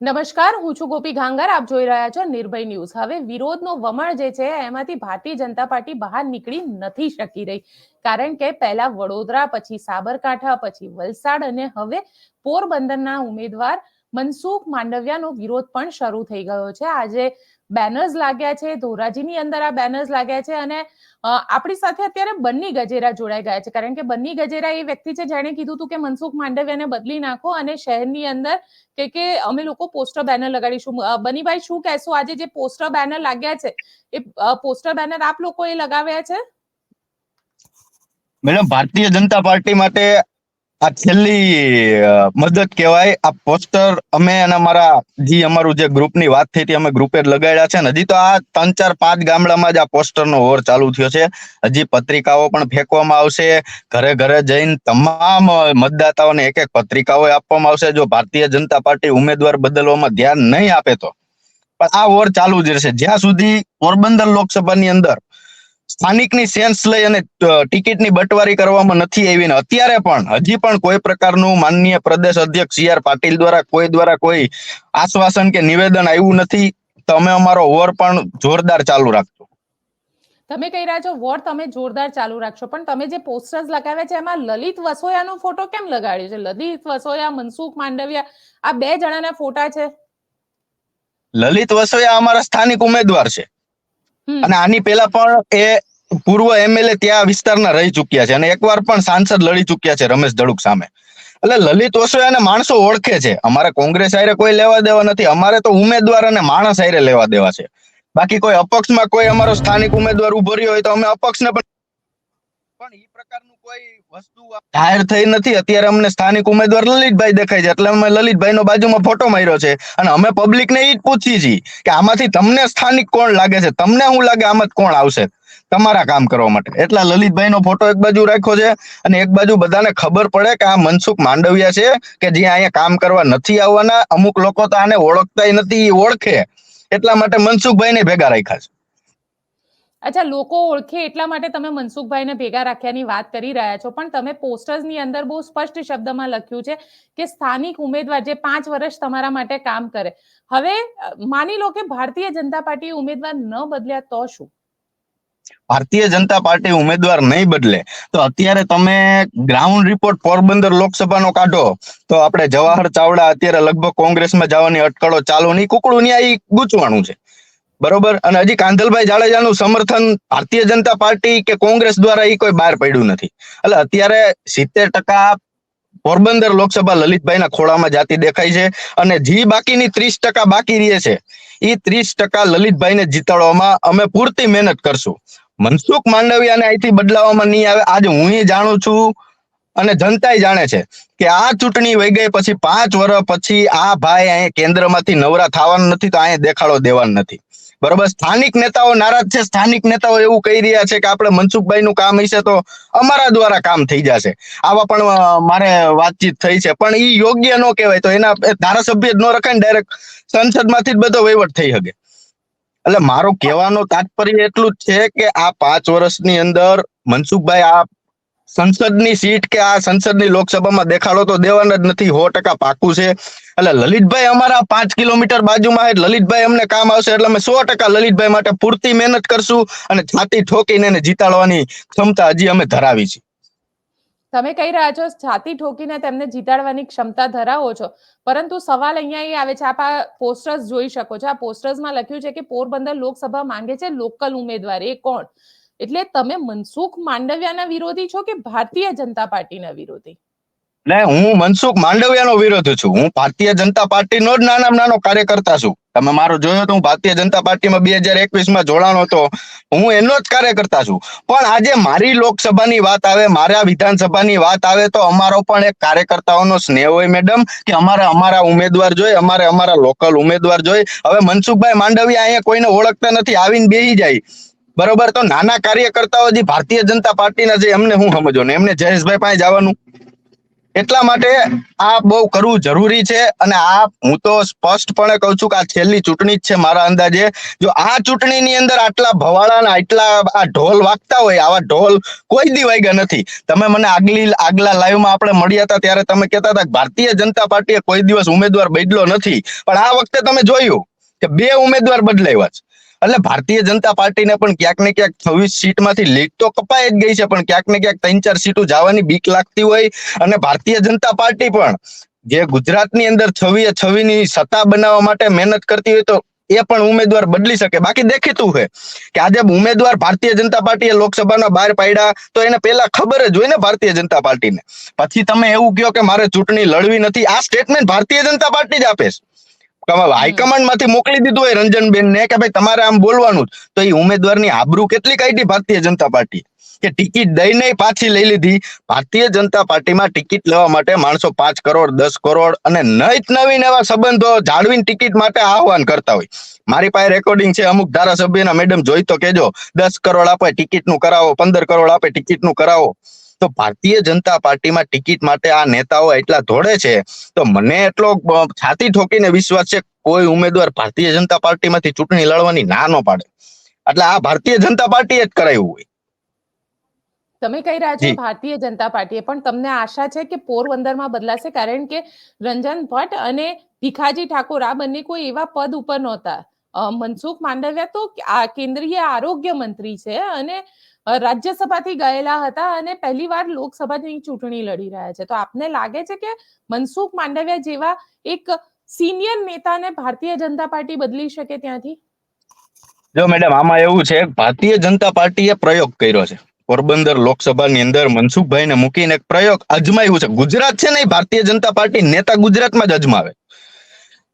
નમસ્કાર, હું છું ગોપી ઘાંગર. આપ જોઈ રહ્યા છો નિર્ભય ન્યૂઝ. હવે વિરોધનો વમળ જે છે, એમાંથી ભારતીય જનતા પાર્ટી બહાર નીકળી નથી શકી રહી. કારણ કે પહેલા વડોદરા, પછી સાબરકાંઠા, પછી વલસાડ અને હવે પોરબંદરના ઉમેદવાર મનસુખ માંડવિયાનો વિરોધ પણ શરૂ થઈ ગયો છે. આજે બેનર્સ લાગ્યા છે, ધોરાજીની અંદર આ બેનર્સ લાગ્યા છે અને આપણી સાથે અત્યારે બન્ની ગજેરા જોડાઈ ગયા છે. કારણ કે બન્ની ગજેરા એ વ્યક્તિ છે જેણે કીધું હતું કે મનસુખ માંડવિયાને બદલી નાખો અને શહેરની અંદર કે કે અમે લોકો પોસ્ટર બેનર લગાડીશું. બનીભાઈ, શું કહેશો? આજે જે પોસ્ટર બેનર લાગ્યા છે, એ પોસ્ટર બેનર આપ લોકો એ લગાવ્યા છે? મેડમ, ભારતીય જનતા પાર્ટી માટે આ છેલ્લી મદદ કહેવાય. આ પોસ્ટર અમે અને અમારા જે, અમારું જે ગ્રુપની વાત થઈ હતી, અમે ગ્રુપે લગાડ્યા છે. ને હજી તો આ ત્રણ ચાર પાંચ ગામડામાં જ આ પોસ્ટરનો ઓર ચાલુ થયો છે. હજી પત્રિકાઓ પણ ફેંકવામાં આવશે. ઘરે ઘરે જઈને તમામ મતદાતાઓને એક એક પત્રિકાઓ આપવામાં આવશે. જો ભારતીય જનતા પાર્ટી ઉમેદવાર બદલવામાં ધ્યાન નહીં આપે તો. પણ આ ઓર ચાલુ જ રહેશે. જ્યાં સુધી પોરબંદર લોકસભાની અંદર સ્થાનિકની સેન્સ લઈ અને ટિકિટની બટવારી કરવામાં નથી આવી ને અત્યારે પણ હજી પણ કોઈ પ્રકારનું માનનીય પ્રદેશ અધ્યક્ષ સી આર પાટીલ દ્વારા કોઈ દ્વારા કોઈ આશ્વાસન કે નિવેદન આવ્યું નથી. તમે અમારો ઓર પણ જોરદાર ચાલુ રાખજો. તમે કહી રહ્યા છો વોર તમે જોરદાર ચાલુ રાખશો પણ તમે જે પોસ્ટર્સ લગાવ્યા છે એમાં લલિત વસોયાનો ફોટો કેમ લગાડ્યો છે? લલિત વસોયા મનસુખ માંડવિયા આ બે જણાના ફોટા છે. લલિત વસોયા અમારા સ્થાનિક ઉમેદવાર છે. અને આની પહેલા પણ એ પૂર્વ એમએલએ ત્યાં વિસ્તારના રહી ચુક્યા છે અને એકવાર પણ સાંસદ લડી ચુક્યા છે રમેશ દડુક સામે. એટલે લલિત ઓસોયાને માણસો ઓળખે છે. અમારે કોંગ્રેસ આયરે કોઈ લેવા દેવા નથી. અમારે તો ઉમેદવાર અને માણસ આયરે લેવા દેવા છે. બાકી કોઈ અપક્ષમાં કોઈ અમારો સ્થાનિક ઉમેદવાર ઊભો રહ્યો હોય તો અમે અપક્ષને પણ પણ ઈ પ્રકારનું કોઈ વસ્તુ જાહેર થઈ નથી. અત્યારે અમને સ્થાનિક ઉમેદવાર લલિતભાઈ દેખાય છે. એટલે અમે લલિતભાઈનો બાજુમાં ફોટો માર્યો છે. અને અમે પબ્લિકને ઈ જ પૂછી છીએ કે આમાંથી તમને સ્થાનિક કોણ લાગે છે? તમને શું લાગે આમાં કોણ આવશે? તમારા કામ કરવા માટે. એટલા લલિતભાઈનો ફોટો એક બાજુ રાખ્યો છે અને એક બાજુ બધાને ખબર પડે કે આ મનસુખ માંડવિયા છે કે જે અહીંયા કામ કરવા નથી આવવાના. અમુક લોકો તો આને ઓળખતાય નથી ઓળખે. એટલા માટે મનસુખભાઈ ને ભેગા રાખ્યા છે. અચ્છા, લોકો ઓળખે એટલા માટે તમે મનસુખભાઈને ભેગા રાખ્યાની વાત કરી રહ્યા છો. પણ તમે પોસ્ટર્સની અંદર બહુ સ્પષ્ટ શબ્દમાં લખ્યું છે કે સ્થાનિક ઉમેદવાર જે પાંચ વર્ષ તમારા માટે કામ કરે. હવે માની લો કે ભારતીય જનતા પાર્ટી ઉમેદવાર ન બદલ્યા તો શું? ભારતીય જનતા પાર્ટી ઉમેદવાર નહીં બદલે, તો અત્યારે તમે ગ્રાઉન્ડ રિપોર્ટ પોરબંદર લોકસભાનો કાઢો, તો આપણે જવાહર ચાવડા અત્યારે લગભગ કોંગ્રેસમાં જવાની અટકળો ચાલુ નહીં કુકડું ન્યાય ગૂંચવાનું છે. બરોબર? અને હજી કાંધલભાઈ જાડેજાનું સમર્થન ભારતીય જનતા પાર્ટી કે કોંગ્રેસ દ્વારા એ કોઈ બહાર પડ્યું નથી. એટલે અત્યારે સિત્તેર ટકા પોરબંદર લોકસભા લલિતભાઈના ખોળામાં જાતી દેખાય છે અને જી બાકીની ત્રીસ ટકા બાકી રહે છે. એ ત્રીસ ટકા લલિતભાઈને જીતાડવામાં અમે પૂરતી મહેનત કરશું. મનસુખ માંડવિયાને અહીંથી બદલાવવામાં નહીં આવે. આજે હું જાણું છું અને જનતાય જાણે છે કે આ ચૂંટણી વહી ગઈ પછી પાંચ વર્ષ પછી આ ભાઈ અહીંયા કેન્દ્રમાંથી નવરા થવાનું નથી તો અહીંયા દેખાડો દેવાનું નથી. બરોબર? સ્થાનિક નેતાઓ નારાજ છે. સ્થાનિક નેતાઓ એવું કહી રહ્યા છે કે આપણે મનસુખભાઈ નું કામ હશે તો અમારા દ્વારા કામ થઈ જશે. આવા પણ મારે વાતચીત થઈ છે. પણ એ યોગ્ય ન કહેવાય તો એના ધારાસભ્ય જ ન રખાય ને ડાયરેક્ટ સંસદમાંથી જ બધો વહીવટ થઈ શકે. એટલે મારો કહેવાનો તાત્પર્ય એટલું જ છે કે આ પાંચ વર્ષની અંદર મનસુખભાઈ આ સંસદની સીટ કે આ સંસદની લોકસભામાં દેખાડો તો દેવાના જ નથી. સો ટકા પાકું છે. એટલે લલિતભાઈ અમારા પાંચ કિલોમીટર બાજુમાં છે. લલિતભાઈ અમને કામ આવશે એટલે અમે સો ટકા લલિતભાઈ માટે પૂરતી મહેનત કરશું અને છાતી ઠોકીને એને જીતાડવાની ક્ષમતા હજી અમે ધરાવી છે તમે કહી રહ્યા છો? છાતી ઠોકીને તેમને જીતાડવાની ક્ષમતા ધરાવો છો. પરંતુ સવાલ અહીંયા એ આવે છે, આપ આ પોસ્ટર્સ જોઈ શકો છો. આ પોસ્ટર્સમાં લખ્યું છે કે પોરબંદર લોકસભા માંગે છે લોકલ ઉમેદવાર. એ કોણ? એટલે તમે મનસુખ માંડવિયાના વિરોધી છો કે ભારતીય જનતા પાર્ટીના વિરોધી? ને હું મનસુખ માંડવિયાનો વિરોધ છું. હું ભારતીય જનતા પાર્ટીનો જ નાનામાં નાનો કાર્યકર્તા છું. તમે મારો જોયો તો હું ભારતીય જનતા પાર્ટીમાં બે હજાર એકવીસમાં જોડાણો હતો. હું એનો જ કાર્યકર્તા છું. પણ આજે મારી લોકસભાની વાત આવે, મારા વિધાનસભાની વાત આવે તો અમારો પણ એક કાર્યકર્તાઓનો સ્નેહ હોય મેડમ કે અમારે અમારા ઉમેદવાર જોઈએ અમારે અમારા લોકલ ઉમેદવાર જોઈએ હવે મનસુખભાઈ માંડવિયા અહીંયા કોઈને ઓળખતા નથી, આવીને બેહી જાય. બરોબર? તો નાના કાર્યકર્તાઓ જે ભારતીય જનતા પાર્ટીના છે, એમને હું સમજો ને? એમને જયેશભાઈ પાસે જવાનું. એટલા માટે આ બહુ કરવું જરૂરી છે અને આ હું તો સ્પષ્ટપણે કહું છું કે આ છેલ્લી ચૂંટણી જ છે મારા અંદાજે. જો આ ચૂંટણીની અંદર આટલા ભવાળાના આટલા આ ઢોલ વાગતા હોય, આવા ઢોલ કોઈ દી વાગ્યા નથી. તમે મને આગલી, આગલા લાઈવમાં આપણે મળ્યા હતા ત્યારે તમે કહેતા હતા કે ભારતીય જનતા પાર્ટીએ કોઈ દિવસ ઉમેદવાર બદલ્યો નથી. પણ આ વખતે તમે જોયું કે બે ઉમેદવાર બદલાવ્યા છે. એટલે ભારતીય જનતા પાર્ટીને પણ ક્યાંક ને ક્યાંક છવ્વીસ સીટમાંથી લીડ તો કપાઈ જ ગઈ છે, પણ ક્યાંક ને ક્યાંક ત્રણ ચાર સીટો જવાની બીક લાગતી હોય. અને ભારતીય જનતા પાર્ટી પણ જે ગુજરાતની અંદર છવ્વીએ છવીની સત્તા બનાવવા માટે મહેનત કરતી હોય તો એ પણ ઉમેદવાર બદલી શકે. બાકી દેખીતું છે કે આજે ઉમેદવાર ભારતીય જનતા પાર્ટીએ લોકસભાના બહાર પાડ્યા તો એને પહેલા ખબર જ હોય ને ભારતીય જનતા પાર્ટીને. પછી તમે એવું કહો કે મારે ચૂંટણી લડવી નથી. આ સ્ટેટમેન્ટ ભારતીય જનતા પાર્ટી જ આપે છે. હાઈકમાન્ડમાંથી મોકલી દીધું હોય રંજનબેન ને કે ભાઈ તમારે આમ બોલવાનું તો એ ઉમેદવારની આબરૂ કેટલી કાઢી? ભારતીય જનતા પાર્ટી કે ટિકિટ દઈને પાછી લઈ લીધી. ભારતીય જનતા પાર્ટીમાં ટિકિટ લેવા માટે માણસો પાંચ કરોડ દસ કરોડ અને નવીન નવીન એવા સંબંધો જાળવીને ટિકિટ માટે આહવાન કરતા હોય. મારી પાસે રેકોર્ડિંગ છે. અમુક ધારાસભ્યના મેડમ જોઈ તો કેજો દસ કરોડ આપે ટિકિટનું કરાવો પંદર કરોડ આપે ટિકિટનું કરાવો. તો ભારતીય જનતા પાર્ટીમાં ટિકિટ માટે આ નેતાઓ એટલા ધોડે છે. તો મને એટલો છાતી ઠોકીને વિશ્વાસ છે કોઈ ઉમેદવાર ભારતીય જનતા પાર્ટીમાંથી ચૂંટણી લડવાની ના ન પાડે. એટલે આ ભારતીય જનતા પાર્ટીએ જ કરાયું હોય. તમે કહી રહ્યા છો ભારતીય જનતા પાર્ટીએ પણ તમને આશા છે કે પોરબંદરમાં બદલાશે? કારણ કે રંજન ભટ્ટ અને ભીખાજી ઠાકોર આ બંને કોઈ એવા પદ ઉપર નહોતા. મનસુખ માંડવિયા તો કેન્દ્રીય આરોગ્ય મંત્રી છે અને રાજ્યસભાથી ગયેલા હતા અને પહેલી વાર લોકસભાની ચૂંટણી લડી રહ્યા છે. તો આપને લાગે છે કે મનસુખ માંડવિયા જેવા એક સિનિયર નેતાને ભારતીય જનતા પાર્ટી બદલી શકે ત્યાંથી? જો મેડમ, આમાં એવું છે, ભારતીય જનતા પાર્ટીએ પ્રયોગ કર્યો છે. પોરબંદર લોકસભાની અંદર મનસુખભાઈને મૂકીને એક પ્રયોગ અજમાયું છે. ગુજરાત છે નહીં ભારતીય જનતા પાર્ટી નેતા ગુજરાતમાં જ અજમાવે.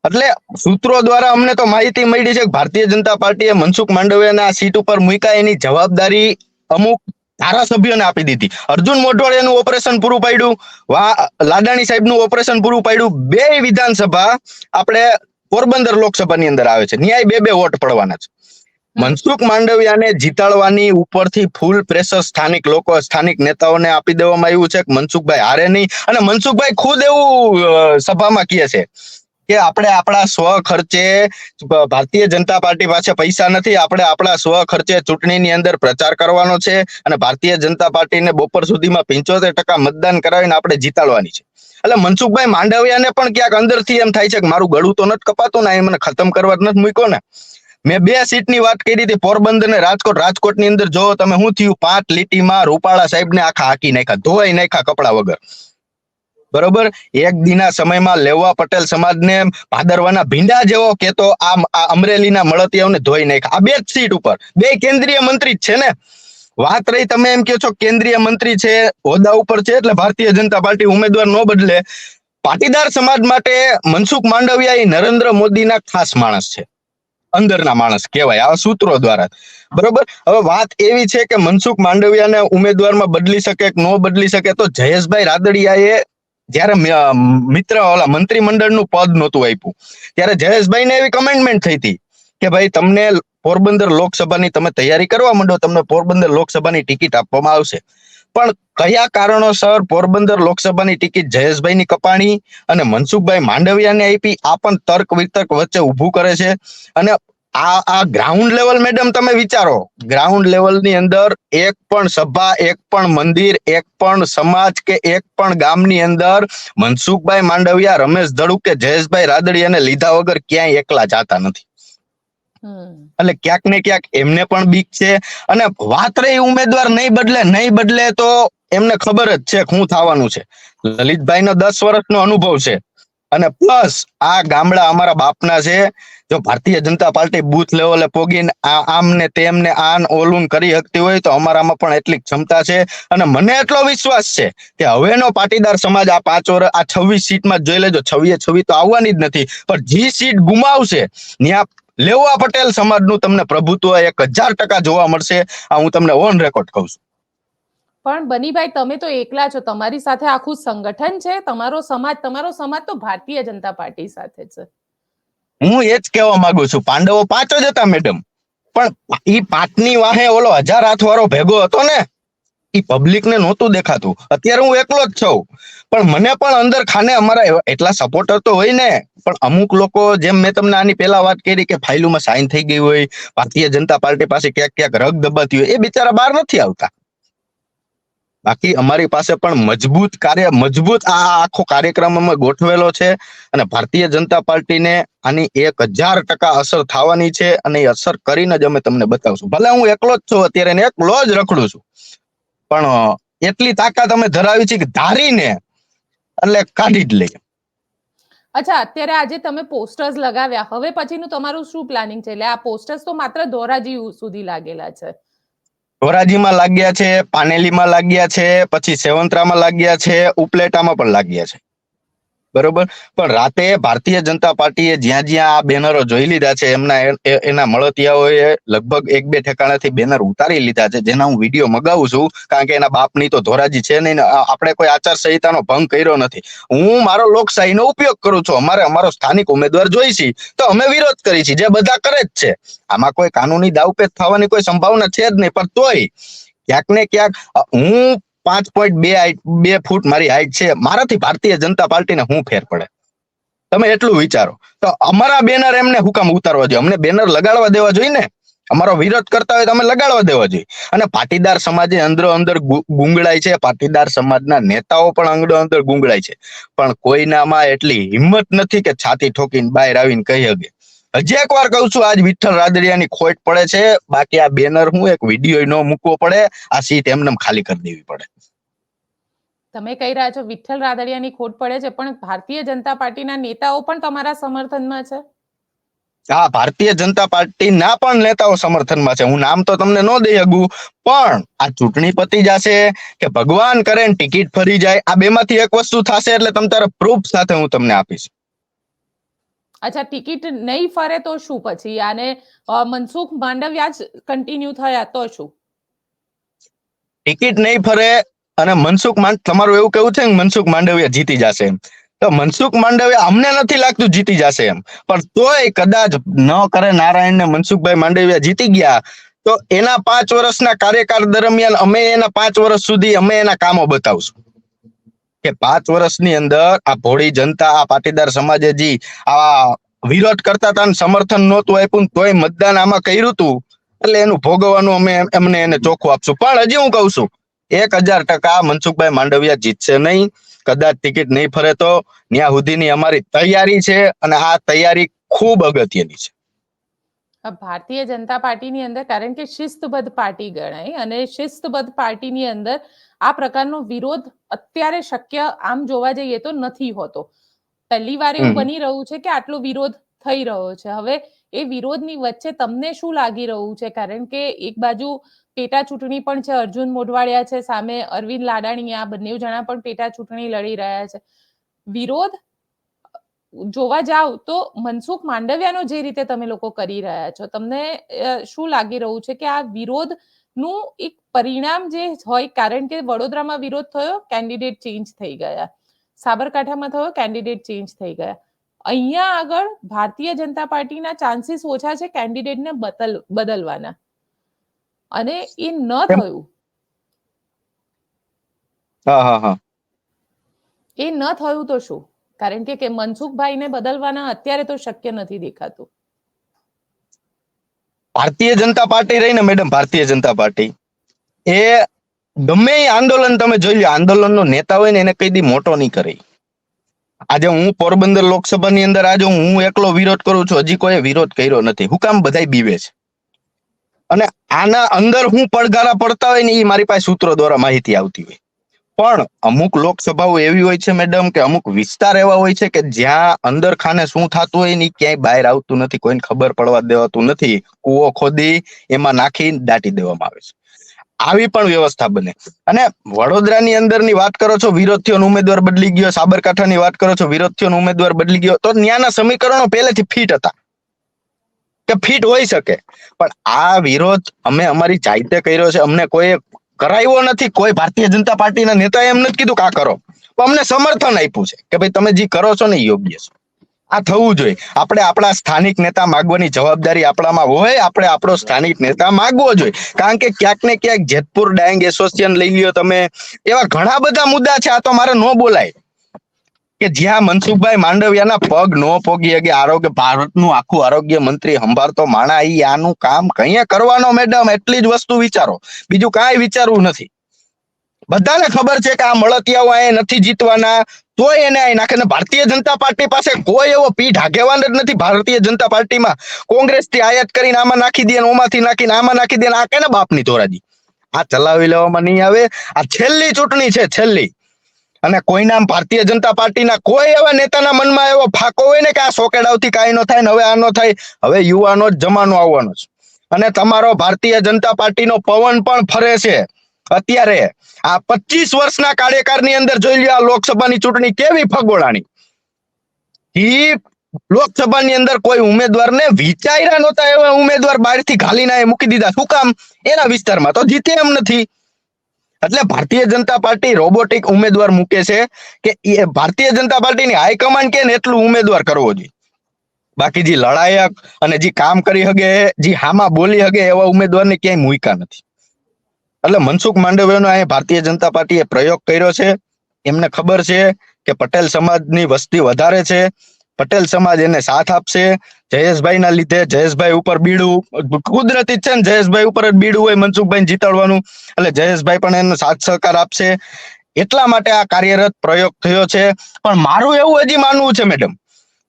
એટલે સૂત્રો દ્વારા અમને તો માહિતી મળી છે કે ભારતીય જનતા પાર્ટીએ મનસુખ માંડવિયાને સીટ ઉપર મૂક્યા. એની જવાબદારી અમુક ધારાસભ્યોને આપી દીધી. અર્જુન મોઢવાડિયાનું ઓપરેશન પૂરું પાડ્યું. વા લાડાણી સાહેબનું ઓપરેશન પૂરું પાડ્યું. બે વિધાનસભા આપણે પોરબંદર લોકસભાની અંદર આવે છે. ન્યાય બે બે વોટ પડવાના છે. મનસુખ માંડવિયાને જીતાડવાની ઉપરથી ફૂલ પ્રેશર સ્થાનિક લોકો, સ્થાનિક નેતાઓને આપી દેવામાં આવ્યું છે. કે મનસુખભાઈ હારે નહીં. અને મનસુખભાઈ ખુદ એવું સભામાં કહે છે. કે આપણે આપણા સ્વ ખર્ચે ભારતીય જનતા પાર્ટી પાસે પૈસા નથી, આપણે આપણા સ્વ ખર્ચે ચૂંટણીની અંદર પ્રચાર કરવાનો છે અને ભારતીય જનતા પાર્ટીને બપોર સુધીમાં પંચોતેર ટકા મતદાન કરાવીને આપણે જીતાડવાની છે. એટલે મનસુખભાઈ માંડવિયાને પણ ક્યાંક અંદરથી એમ થાય છે કે મારું ગળું તો નથી કપાતું ને એ મને ખતમ કરવા નથી મૂક્યો ને. મેં બે સીટની વાત કરી હતી, પોરબંદર ને રાજકોટ. રાજકોટની અંદર જો તમે શું થયું, પાંચ લીટીમાં રૂપાળા સાહેબને આખા હાકી નાખ્યા, ધોવાઈ નાખ્યા કપડા વગર. બરોબર? એક દિના સમયમાં લેવા પટેલ સમાજને ભાદરવાના ભીંડા જેવો કેતો આ આ અમરેલીના મળતિયાઓને ધોઈ નાખ આ બે જ સીટ ઉપર. બે કેન્દ્રીય મંત્રી જ છે ને? વાત રહી તમે એમ કહો છો કેન્દ્રીય મંત્રી છે, હોદ્દા ઉપર છે એટલે ભારતીય જનતા પાર્ટી ઉમેદવાર ન બદલે પાટીદાર સમાજ માટે મનસુખ માંડવિયા એ નરેન્દ્ર મોદીના ખાસ માણસ છે. અંદરના માણસ કહેવાય આ સૂત્રો દ્વારા. બરોબર? હવે વાત એવી છે કે મનસુખ માંડવિયાને ઉમેદવારમાં બદલી શકે કે ન બદલી શકે તો જયેશભાઈ રાદડિયાએ જ્યારે મિત્ર, ઓલા મંત્રીમંડળનું પદ નહોતું આપ્યું, ત્યારે જયેશભાઈને એવી કમેન્ટમેન્ટ થઈ હતી કે ભાઈ, તમને પોરબંદર લોકસભાની તમે તૈયારી કરવા માંડો, તમને પોરબંદર લોકસભાની ટિકિટ આપવામાં આવશે. પણ કયા કારણોસર પોરબંદર લોકસભાની ટિકિટ જયેશભાઈની કપાણી અને મનસુખભાઈ માંડવિયાને આપી, આ પણ તર્ક વિતર્ક વચ્ચે ઊભું કરે છે. અને આ આ ગ્રાઉન્ડ લેવલ મેડમ તમે વિચારો. ગ્રાઉન્ડ લેવલની અંદર એક પણ સભા એક પણ મંદિર એક પણ સમાજ કે એક પણ ગામની અંદર મનસુખભાઈ માંડવિયા રમેશ ધડુક કે જયેશભાઈ અને લીધા વગર ક્યાંય એકલા જાતા નથી. એટલે ક્યાંક ને ક્યાંક એમને પણ બીક છે. અને વાત રહી ઉમેદવાર નહીં બદલે નહીં બદલે તો એમને ખબર જ છે શું થવાનું છે. લલિતભાઈનો દસ વર્ષનો અનુભવ છે. અને પ્લસ આ ગામડા અમારા બાપના છે, જો ભારતીય જનતા પાર્ટી બૂથ લેવલે પોગીને આ આમ ને તેમ ને આન ઓલુન કરી શકતી હોય તો અમારામાં પણ એટલી ક્ષમતા છે. અને મને એટલો વિશ્વાસ છે કે હવેનો પાટીદાર સમાજ આ પાંચ વર્ષ આ છવ્વીસ સીટમાં જોઈ લેજો છવ્વીએ છવ્વી તો આવવાની જ નથી. પણ જે સીટ ગુમાવશે, ત્યાં લેવા પટેલ સમાજનું તમને પ્રભુત્વ એક હજાર ટકા જોવા મળશે. આ હું તમને ઓન રેકોર્ડ કહું છું. પણ બનીભાઈ, તમે તો એકલા છો. તમારી સાથે આખું સંગઠન છે. તમારો સમાજ તમારો સમાજ તો ભારતીય જનતા પાર્ટી સાથે છે. હું એ જ કહેવા માંગુ છું. પાંડવો પાંચ જ હતા મેડમ પણ ઈ પાંચની વાહે ઓલો હજાર હાથ વાળો ભેગો હતો ને એ પબ્લિકને નહોતું દેખાતું. અત્યારે હું એકલો જ છું. પણ મને પણ અંદર ખાને અમારા એટલા સપોર્ટર તો હોય ને, પણ અમુક લોકો જેમ મેં તમને આની પહેલા વાત કરી કે ફાઇલોમાં સાઇન થઈ ગઈ હોય, ભારતીય જનતા પાર્ટી પાસે ક્યાંક ક્યાંક રગ દબાતી હોય, એ બિચારા બહાર નથી આવતા. બાકી અમારી પાસે પણ મજબૂત કાર્ય, મજબૂત આ આખો કાર્યક્રમ અમે ગોઠવેલો છે અને ભારતીય જનતા પાર્ટીને આની એક હજાર ટકા અસર થવાની છે અને એ અસર કરીને જ અમે તમને બતાવશું. ભલે હું એકલો જ છું, અત્યારે ને એકલો જ રખડું છું. પણ એટલી તાકાત અમે ધરાવી છે કે ધારીને એટલે કાઢી જ લઈએ. અચ્છા, અત્યારે આજે તમે પોસ્ટર્સ લગાવ્યા. હવે પછીનું તમારું શું પ્લાનિંગ છે? એટલે આ પોસ્ટર્સ તો માત્ર ધોરાજી સુધી લાગેલા છે. ધોરાજીમાં લાગ્યા છે પાનેલીમાં લાગ્યા છે પછી સેવંતરામાં લાગ્યા છે ઉપલેટામાં પણ લાગ્યા છે. બરોબર? પણ રાતે ભારતીય જનતા પાર્ટીએ જ્યાં જ્યાં આ બેનરો જોઈ લીધા છે, એમના એના મળતિયાઓએ લગભગ એક બે ઠેકાણાથી બેનર ઉતારી લીધા છે, જેના હું વીડિયો મગાવું છું, કારણ કે એના બાપની તો ધોરાજી છે નહીં આપણે કોઈ આચાર સંહિતાનો ભંગ કર્યો નથી. હું મારો લોકશાહીનો ઉપયોગ કરું છું, અમારે અમારો સ્થાનિક ઉમેદવાર જોઈ છે, તો અમે વિરોધ કરી છે, જે બધા કરે જ છે. આમાં કોઈ કાનૂની દાવપેચ થવાની કોઈ સંભાવના છે જ નહીં, પણ તોય ક્યાંક ને ક્યાંક હું પાંચ પોઈન્ટ બે બે ફૂટ મારી હાઈટ છે. મારાથી ભારતીય જનતા પાર્ટીને હું ફેર પડે. તમે એટલું વિચારો. તો અમારા બેનર એમને હુકામ ઉતારવા જોઈએ. અમને બેનર લગાડવા દેવા જોઈએ ને? અમારો વિરોધ કરતા હોય તો અમે લગાડવા દેવા જોઈએ. અને પાટીદાર સમાજે અંદરો અંદર ગુંગળાય છે. પાટીદાર સમાજના નેતાઓ પણ અંદરો અંદર ગુંગળાય છે. પણ કોઈનામાં એટલી હિંમત નથી કે છાતી ઠોકીને બહાર આવીને કહી શકે. હજી એક વાર કહું છું આજ વિઠ્ઠલ રાદડિયાની ખોટ પડે છે. બાકી આ બેનર હું એક વીડિયો નો મૂકવો પડે આ સીટ એમને ખાલી કરી દેવી પડે. તમે કહી રહ્યા છો વિઠ્ઠલ રાદડિયાની ખોટ પડે છે પણ ભારતીય જનતા પાર્ટીના નેતાઓ પણ તમારા સમર્થનમાં છે? હા ભારતીય જનતા પાર્ટી ના પણ નેતાઓ સમર્થનમાં છે. હું નામ તો તમને ન દઈ શકું પણ આ ચૂંટણી પતી જશે કે ભગવાન કરે ને ટિકિટ ફરી જાય આ બેમાંથી એક વસ્તુ થશે એટલે તમ તારા પ્રૂફ સાથે હું તમને આપીશ. અચ્છા, ટિકિટ નહીં ફરે તો શું? પછી અને મનસુખ માંડવિયા જ કન્ટિન્યુ થયા તો શું? ટિકિટ નહીં ફરે અને મનસુખ માંડ, તમારું એવું કેવું છે કે મનસુખ માંડવિયા જીતી જશે તો મનસુખ માંડવિયા અમને નથી લાગતું જીતી જશે એમ. પણ તોય કદાચ ન કરે નારાયણ ને મનસુખભાઈ માંડવિયા જીતી ગયા, તો એના પાંચ વર્ષના કાર્યકાળ દરમિયાન અમે એના પાંચ વર્ષ સુધી અમે એના કામો બતાવશું. કે પાંચ વર્ષની અંદર આ ભોળી જનતા, આ પાટીદાર સમાજે જી આ વિરોધ કરતા હતા સમર્થન નહોતું આપ્યું તોય મતદાન આમાં કર્યું હતું એટલે એનું ભોગવવાનું અમે એમને એને ચોખ્ખું આપશું. પણ હજી હું કહું છું, એક હજાર ટકા મનસુખભાઈ માંડવિયા જીતશે નહીં. કદાચ ટિકિટ નહીં ફરે તો ત્યાં સુધીની અમારી તૈયારી છે અને આ તૈયારી ખૂબ અગત્યની છે. ભારતીય જનતા પાર્ટીની અંદર કારણ કે શિસ્તબદ્ધ પાર્ટી ગણાય અને શિસ્તબદ્ધ પાર્ટીની અંદર આ પ્રકારનો વિરોધ અત્યારે શક્ય આમ જોવા જઈએ તો નથી હોતો. પહેલી વાર એવું બની રહ્યું છે કે આટલો વિરોધ થઈ રહ્યો છે. હવે એ વિરોધની વચ્ચે તમને શું લાગી રહ્યું છે? કારણ કે એક બાજુ પેટા ચૂંટણી પણ છે અર્જુન મોઢવાડિયા છે સામે અરવિંદ લાડાણી આ બંને જણા પણ પેટા ચૂંટણી લડી રહ્યા છે. વિરોધ જોવા જાવ તો મનસુખ માંડવિયાનો જે રીતે તમે લોકો કરી રહ્યા છો તમને શું લાગી રહ્યું છે કે આ વિરોધનું એક પરિણામ જે હોય કારણ કે વડોદરામાં વિરોધ થયો કેન્ડિડેટ ચેન્જ થઈ ગયા. સાબરકાંઠામાં થયો કેન્ડિડેટ ચેન્જ થઈ ગયા. અહીંયા આગળ ભારતીય જનતા પાર્ટીના ચાન્સીસ ઓછા છે કેન્ડિડેટને બદલ બદલવાના. અને એ ન થયું. હા હા હા. એ ન થયું તો શું? કારણ કે મનસુખભાઈને બદલવાના અત્યારે તો શક્ય નથી દેખાતું. ભારતીય જનતા પાર્ટી રહી ને મેડમ, ભારતીય જનતા પાર્ટી. એ ગમે એ આંદોલન તમે જોઈ લો આંદોલનનો નેતા હોય ને એને કઈ દી મોટો નહીં કરે. આજે હું પોરબંદર લોકસભાની અંદર, આજે હું એકલો વિરોધ કરું છું, હજી કોઈ વિરોધ કર્યો નથી. હું કામ બધાય બીવે છે. અને આના અંદર હું પડઘારા પડતા હોય ને એ મારી પાસે સૂત્રો દ્વારા માહિતી આવતી હોય. પણ અમુક લોકસભાઓ એવી હોય છે, મેડમ, કે અમુક વિસ્તાર એવા હોય છે કે જ્યાં અંદર ખાને શું થતું હોયની ક્યાંય બહાર આવતું નથી, કોઈને ખબર પડવા દેવાતું નથી. કૂવો ખોદી, એમાં નાખી, દાટી દેવામાં આવે છે. આવી પણ વ્યવસ્થા બને. અને વડોદરાની અંદરની વાત કરો છો, વિરોધીઓનો ઉમેદવાર બદલી ગયો, સાબરકાંઠાની વાત કરો છો, વિરોધીઓનો ઉમેદવાર બદલી ગયો, તો ત્યાંના સમીકરણો પહેલેથી ફિટ હતા. કે ફિટ હોઈ શકે. પણ આ વિરોધ અમે અમારી જાતે કર્યો છે, અમને કોઈ કરાવ્યો નથી, કોઈ ભારતીય જનતા પાર્ટીના નેતાએ એમ નથી કીધું કે આ કરો. અમને સમર્થન આપ્યું છે કે ભાઈ તમે જે કરો છો ને યોગ્ય છે. આ થવું જોઈએ. આપણે આપણા સ્થાનિક નેતા માગવાની જવાબદારી આપણામાં હોય, આપણે આપણો સ્થાનિક નેતા માગવો જોઈએ. કારણ કે ક્યાંક ને ક્યાંક જેતપુર ડાયંગ એસોસિએશન લઈ લ્યો તમે. એવા ઘણા બધા મુદ્દા છે, આ તો મારે ન બોલાય. કે જ્યાં મનસુખભાઈ માંડવિયાના પગ નો પોગી શકે, આરોગ્ય, ભારતનું આખું આરોગ્ય મંત્રી સંભાળતો માણા, ઈ આનું કામ કઈ કરવાનો મેડમ એટલી જ વસ્તુ વિચારો. બીજું કાંઈ વિચારવું નથી. બધાને ખબર છે કે આ મળતિયાઓ અહીંયા નથી જીતવાના, તોય એને અહીં નાખે. ભારતીય જનતા પાર્ટી પાસે કોઈ એવો પીઠ આગેવાન જ નથી ભારતીય જનતા પાર્ટીમાં. કોંગ્રેસથી આયાત કરીને આમાં નાખી દે ઓમાંથી નાખીને આમાં નાખી દે આ કેને બાપની ધોરાજી? આ ચલાવી લેવામાં નહીં આવે. આ છેલ્લી ચૂંટણી છે, છેલ્લી. અને કોઈના ભારતીય જનતા પાર્ટીના કોઈ એવા નેતાના મનમાં એવો ફાકો હોય ને કે આ સોકેડાવથી કાંઈ ન થાય ને હવે આ ન થાય, હવે યુવાનો જ જમાનો આવવાનો છે. અને તમારો ભારતીય જનતા પાર્ટીનો પવન પણ ફરે છે. અત્યારે આ પચીસ વર્ષના કાર્યકાળની અંદર જોઈ લ્યો આ લોકસભાની ચૂંટણી કેવી ફગોળાની ઈ લોકસભાની અંદર કોઈ ઉમેદવારને વિચાર્યા નહોતા એવા ઉમેદવાર બહારથી ઘાલીને મૂકી દીધા. શું કામ? એના વિસ્તારમાં તો જીતે એમ નથી. એટલે ભારતીય જનતા પાર્ટી રોબોટિક ઉમેદવાર મૂકે છે કે એ ભારતીય જનતા પાર્ટીની હાઈકમાન્ડ કે એટલું ઉમેદવાર કરવો જોઈએ. બાકી જે લડાયક અને જે કામ કરી હગે, જે હામાં બોલી હગે એવા ઉમેદવારને ક્યાંય મૂક્યા નથી. એટલે મનસુખ માંડવીયાનો અહીંયા ભારતીય જનતા પાર્ટીએ પ્રયોગ કર્યો છે. એમને ખબર છે કે પટેલ સમાજની વસ્તી વધારે છે. પટેલ સમાજ એને સાથ આપશે. જયેશભાઈ ના લીધે જયેશભાઈ ઉપર બીડું, કુદરતી છે ને, જયેશભાઈ ઉપર બીડું હોય મનસુખભાઈ જીતાડવાનું. એટલે જયેશભાઈ પણ એનો સાથ સહકાર આપશે. એટલા માટે આ કાર્યરત પ્રયોગ થયો છે. પણ મારું એવું હજી માનવું છે, મેડમ,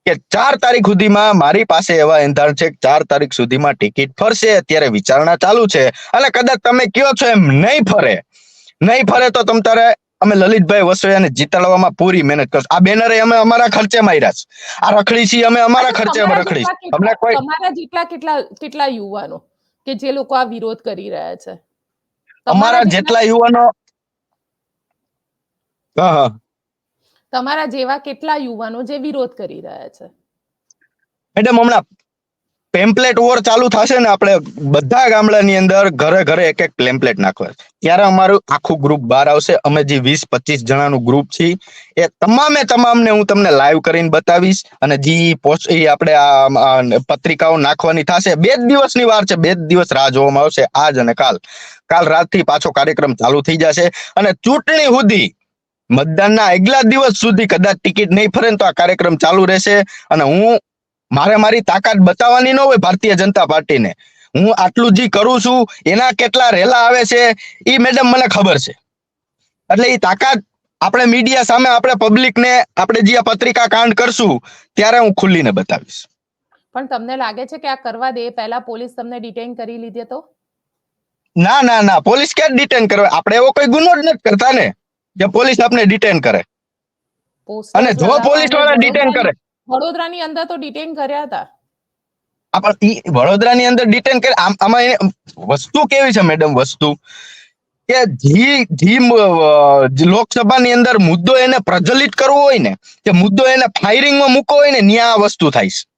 કે ચાર તારીખ સુધીમાં મારી પાસે એવા એંધાણ છે ચાર તારીખ સુધીમાં ટિકિટ ફરશે, અત્યારે વિચારણા ચાલુ છે. અને કદાચ તમે કયો છો એમ નહીં ફરે. નહીં ફરે તો તમ તારે અમે લલિતભાઈ વસોયાને જીતાડવામાં પૂરી મહેનત કરશું. આ બેનરે અમે અમારા ખર્ચે માર્યા છે. આ રખડી છીએ અમે અમારા ખર્ચે રખડી અમને કોઈ તમારા જેટલા કેટલા કેટલા યુવાનો કે જે લોકો આ વિરોધ કરી રહ્યા છે? અમારા જેટલા યુવાનો હા હા. તમારા જેવા કેટલા યુવાનો જે વિરોધ કરી રહ્યા છે? મેડમ હમણાં પેમ્પલેટ વોર ચાલુ થશે ને આપણે બધા ગામડાની અંદર ઘરે ઘરે એક એક પેમ્પલેટ નાખવા ત્યારે અમારું આખું ગ્રુપ બહાર આવશે. અમે જે વીસ પચીસ જણાનું ગ્રુપ છે, એ તમામે તમામને હું તમને લાઈવ કરીને બતાવીશ અને જે પોસ્ટ એ આપણે આ પત્રિકાઓ નાખવાની થશે. બે જ દિવસની વાર છે. બે જ દિવસ રાહ જોવામાં આવશે આજ અને કાલ. કાલ રાતથી પાછો કાર્યક્રમ ચાલુ થઈ જશે અને ચૂંટણી સુધી, મતદાનના આગલા દિવસ સુધી કદાચ ટિકિટ નહીં ફરે તો આ કાર્યક્રમ ચાલુ રહેશે. અને હું મારે મારી તાકાત બતાવવાની ન હોય ભારતીય જનતા પાર્ટીને. હું આટલું જે કરું છું એના કેટલા રેલા આવે છે એ મેડમ મને ખબર છે. એટલે એ તાકાત આપણે મીડિયા સામે આપણે પબ્લિકને આપણે જે આ પત્રિકા કાંડ કરશું ત્યારે હું ખુલ્લીને બતાવીશ. પણ તમને લાગે છે કે આ કરવા દે પહેલા પોલીસ તમને ડિટેન કરી લીધી તો? ના ના ના પોલીસ ક્યાં ડિટેન કરે? આપણે એવો કોઈ ગુનો જ નથી કરતા ને જે પોલીસ આપણે ડિટેન કરે. અને જો પોલીસવાળા ડિટેન કરે વડોદરાની અંદર તો ડિટેન કર્યા હતા. આપણ ઈ વડોદરાની અંદર ડિટેન કરે આમ, આમાં વસ્તુ કેવી છે મેડમ વસ્તુ? કે જી જી લોકસભાની અંદર મુદ્દો એને પ્રજ્વલિત કરવો હોય ને, કે મુદ્દો એને ફાયરિંગમાં મૂકવો હોય ને ન્યા આ વસ્તુ થાય છે.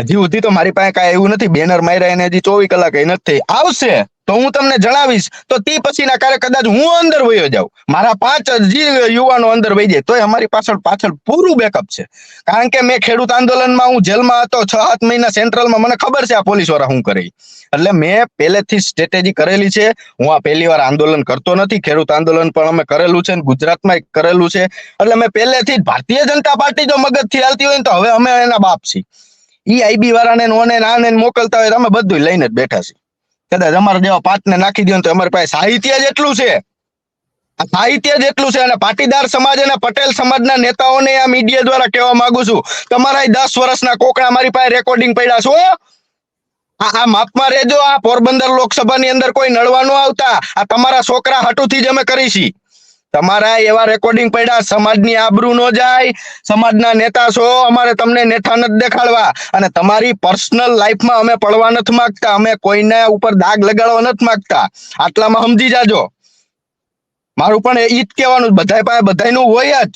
હજી સુધી તો મારી પાસે કાંઈ એવું નથી. બેનર માર્યા એને હજી ચોવીસ કલાક એ નથી આવશે. તો હું તમને જણાવીશ. તો તે પછીના કાર્ય કદાચ હું અંદર વયો જાઉં. મારા પાંચ હજી યુવાનો અંદર વહી જાય. તોય અમારી પાછળ પાછળ પૂરું બેકઅપ છે. કારણ કે મેં ખેડૂત આંદોલનમાં હું જેલમાં હતો. છ સાત મહિના સેન્ટ્રલમાં. મને ખબર છે આ પોલીસવાળા શું કરે. એટલે મેં પહેલેથી સ્ટ્રેટેજી કરેલી છે. હું આ પહેલી વાર આંદોલન કરતો નથી. ખેડૂત આંદોલન પણ અમે કરેલું છે ગુજરાતમાં કરેલું છે. એટલે મેં પહેલેથી જ ભારતીય જનતા પાર્ટી જો મગજથી હાલતી હોય ને તો હવે અમે એના બાપ છીએ. ઈ આઈબી વાળાને ઓને નાને મોકલતા હોય અમે બધું લઈને જ બેઠા છીએ. કદાચ અમારા જેવા પાંચને નાખી દો તો અમારી પાસે સાહિત્ય જ એટલું છે. સાહિત્ય જ એટલું છે અને પાટીદાર સમાજ અને પટેલ સમાજના નેતાઓને આ મીડિયા દ્વારા કહેવા માંગુ છું તમારા દસ વર્ષના કોકડા મારી પાસે રેકોર્ડિંગ પડ્યા છો આ માપમાં રહેજો, આ પોરબંદર લોકસભાની અંદર કોઈ નડવા ન આવતા. આ તમારા છોકરા હટુથી જ અમે કરીશી તમારા એવા રેકોર્ડિંગ પડ્યા, સમાજની આબરૂ નો જાય, સમાજના નેતા છો, અમારે તમને નેઠા નથી દેખાડવા. અને તમારી પર્સનલ લાઈફમાં અમે પડવા નથી માંગતા, અમે કોઈને ઉપર દાગ લગાડવા નથી માંગતા. આટલામાં સમજી જાજો. મારું પણ એ જ કહેવાનું, બધાય પાસે બધાનું હોય જ.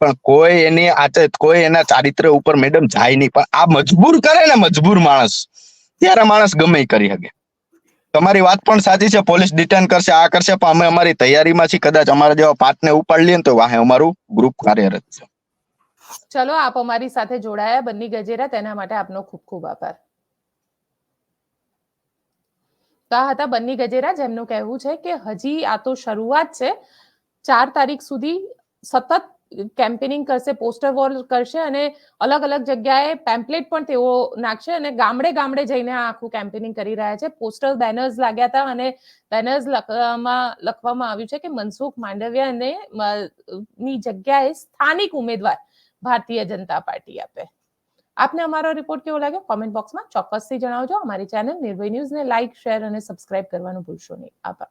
પણ કોઈ એની આચે કોઈ એના ચારિત્ર ઉપર મેડમ જાય નહીં. પણ આ મજબૂર કરે ને મજબૂર માણસ. ત્યારે માણસ ગમે કરી શકે. તમારી વાત પણ સાચી છે, પોલીસ ડિટેન કરશે, આ કરશે, પણ અમે અમારી તૈયારીમાં છીએ, કદાચ અમારા જેવા પાઠને ઉપાડ લઈએ તો વાહે અમારું ગ્રુપ કાર્યરત છે. ચલો, આપ અમારી સાથે જોડાયા, બન્ની ગજેરા, તેના માટે આપનો ખૂબ ખૂબ આભાર. તો આ હતા બન્ની ગજેરા, જેમનું કહેવું છે કે હજી આ તો શરૂઆત છે, ચાર તારીખ સુધી સતત કેમ્પેનિંગ કરશે, પોસ્ટર વોલ કરશે અને અલગ અલગ જગ્યાએ પેમ્પલેટ પણ તેઓ નાખશે અને ગામડે ગામડે જઈને આ આખું કેમ્પેનિંગ કરી રહ્યા છે. પોસ્ટર બેનર્સ લાગ્યા હતા અને બેનર્સ લખવામાં લખવામાં આવ્યું છે કે મનસુખ માંડવિયાને ની જગ્યાએ સ્થાનિક ઉમેદવાર ભારતીય જનતા પાર્ટી આપે. આપને અમારો રિપોર્ટ કેવો લાગ્યો? કોમેન્ટ બોક્સમાં ચોક્કસથી જણાવજો. અમારી ચેનલ નિર્ભય ન્યૂઝને લાઇક શેર અને સબસ્ક્રાઇબ કરવાનું ભૂલશો નહીં. આભાર.